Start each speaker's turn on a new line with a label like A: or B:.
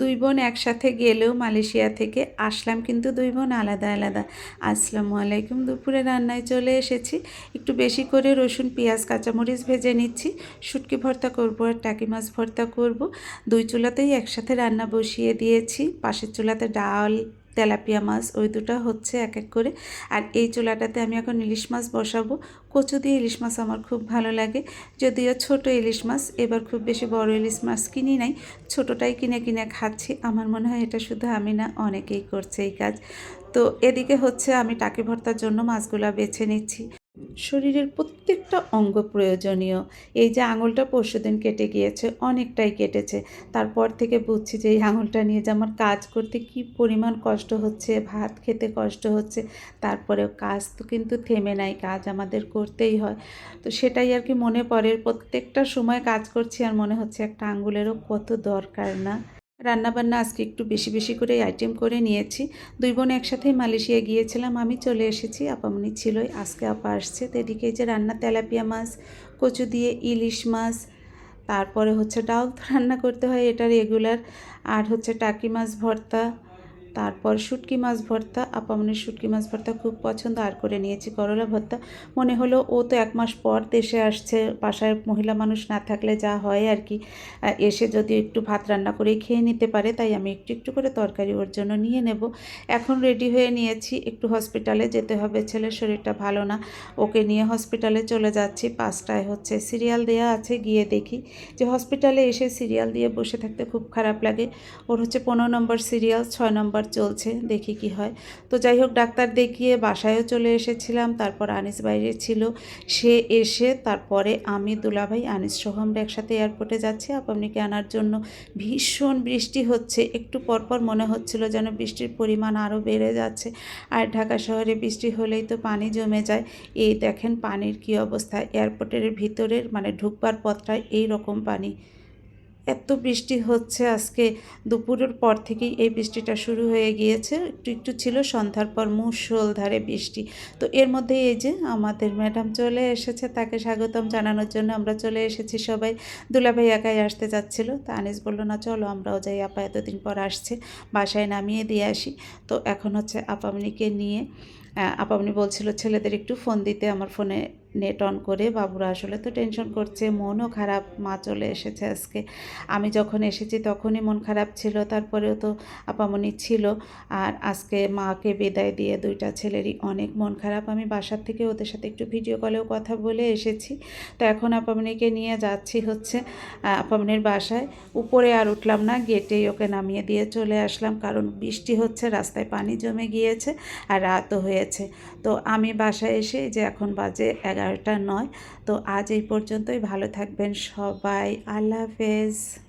A: দুই বোন একসাথে গেলেও মালয়েশিয়া থেকে আসলাম, কিন্তু দুই বোন আলাদা আলাদা। আসসালামু আলাইকুম, দুপুরে রান্নায় চলে এসেছি। একটু বেশি করে রসুন, পেঁয়াজ, কাঁচামরিচ ভেজে নিচ্ছি। শুটকি ভর্তা করব আর টাকি মাছ ভর্তা করব। দুই চুলাতেই একসাথে রান্না বসিয়ে দিয়েছি। পাশের চুলাতে ডাল তেলাপিয়া মাছ, ওই দুটো হচ্ছে এক এক করে। আর এই চুলাটাতে আমি এখন ইলিশ মাছ বসাবো। কচু দিয়ে ইলিশ মাছ আমার খুব ভালো লাগে। যদিও ছোট ইলিশ মাছ, এবার খুব বেশি বড় ইলিশ মাছ কিনি নাই। ছোটোটাই কিনে কিনে খাচ্ছি। আমার মনে হয় এটা শুধু আমি না, অনেকেই করছে এই কাজ। তো এদিকে হচ্ছে আমি টাকি ভর্তার জন্য মাছগুলা বেছে নিচ্ছি। শরীরের প্রত্যেকটা অঙ্গ প্রয়োজনীয়। এই যে আঙুলটা পরশুদিন কেটে গিয়েছে, অনেকটাই কেটেছে। তারপর থেকে বুঝছি যে এই আঙুলটা নিয়ে যে আমার কাজ করতে কি পরিমাণ কষ্ট হচ্ছে, ভাত খেতে কষ্ট হচ্ছে, তারপরেও কাজ তো কিন্তু থেমে নাই, কাজ আমাদের করতেই হয়। তো সেটাই আর কি মনে পড়ে, প্রত্যেকটা সময় কাজ করছি আর মনে হচ্ছে একটা আঙুলেরও কত দরকার না। রান্নাবান্না আজকে একটু বেশি বেশি করে আইটেম করে নিয়েছি। দুই বোন একসাথেই মালয়েশিয়া গিয়েছিলাম, আমি চলে এসেছি, আপামনি ছিলই, আজকে আপা আসছে। তো এদিকে যে রান্না, তেলাপিয়া মাছ, কচু দিয়ে ইলিশ মাছ, তারপরে হচ্ছে ডাল রান্না করতে হয়, এটা রেগুলার আর হচ্ছে টাকি মাছ ভর্তা তারপর শুটকি মাছ ভর্তা, আপামনির শুটকি মাছ ভর্তা খুব পছন্দ, আর করে নিয়েছি করলা ভর্তা। মনে হলো ও তো এক মাস পর দেশে আসছে, বাসায় মহিলা মানুষ না থাকলে যা হয় আর কি। এসে যদি একটু ভাত রান্না করে খেয়ে নিতে পারে, তাই আমি একটু একটু করে তরকারি ওর জন্য নিয়ে নেব। এখন রেডি হয়ে নিয়েছি, একটু হসপিটালে যেতে হবে, ছেলের শরীরটা ভালো না। ওকে নিয়ে হসপিটালে চলে যাচ্ছি, পাঁচটায় হচ্ছে সিরিয়াল দেয়া আছে, গিয়ে দেখি। যে হসপিটালে এসে সিরিয়াল দিয়ে বসে থাকতে খুব খারাপ লাগে। ওর হচ্ছে পনেরো নম্বর সিরিয়াল, ছয় নম্বর চলছে, দেখি কি হয়। তো যাই হোক, ডাক্তার দেখিয়ে বাসায়ও চলে এসেছিলাম, তারপর আনিস বাইরে ছিল। সে এসে, তারপরে আমি, দুলাভাই, আনিস সহ আমরা একসাথে এয়ারপোর্টে যাচ্ছি। আপনাকে আনার জন্য? ভীষণ বৃষ্টি হচ্ছে। একটু পরপর মনে হচ্ছিল যেন বৃষ্টির পরিমাণ আরও বেড়ে যাচ্ছে। আর ঢাকা শহরে বৃষ্টি হলেই তো পানি জমে যায়। এই দেখেন পানির কি অবস্থা। এয়ারপোর্টের ভিতরের মানে ঢুকবার পথটায় এই রকম পানি। এত বৃষ্টি হচ্ছে আজকে দুপুরের পর থেকেই এই বৃষ্টিটা শুরু হয়ে গিয়েছে। একটু একটু ছিল, সন্ধ্যার পর ধারে বৃষ্টি। তো এর মধ্যে এই যে আমাদের ম্যাডাম চলে এসেছে, তাকে স্বাগতম জানানোর জন্য আমরা চলে এসেছি সবাই। দুলাভাই একাই আসতে যাচ্ছিল। তা আনিস বলল, না, চলো, আমরাও যাই, আপা এতদিন পর আসছে, বাসায় নামিয়ে দিয়ে আসি। তো এখন হচ্ছে আপামনিকে নিয়ে আপামনি বলছিল, ছেলেদের একটু ফোন দিতে, আমার ফোনে নেট অন করে, বাবুরা, আসলে তো টেনশন করছে, মনও খারাপ, মা চলে এসেছে আজকে। আমি যখন এসেছি তখনই মন খারাপ ছিল, তারপরেও তো আপামনি ছিল। আর আজকে মাকে বিদায় দিয়ে দুইটা ছেলেরই অনেক মন খারাপ। আমি বাসার থেকে ওদের সাথে একটু ভিডিও কলেও কথা বলে এসেছি। তো এখন আপামনিকে নিয়ে যাচ্ছি হচ্ছে আপামনির বাসায়। উপরে আর উঠলাম না, গেটেই ওকে নামিয়ে দিয়ে চলে আসলাম। কারণ বৃষ্টি হচ্ছে, রাস্তায় পানি জমে গিয়েছে আর রাতও হয়েছে। তো আমি বাসায় এসে যে এখন বাজে এগারোটা নয়। তো আজ এই পর্যন্তই। ভালো থাকবেন সবাই। আল্লাহ হাফেজ।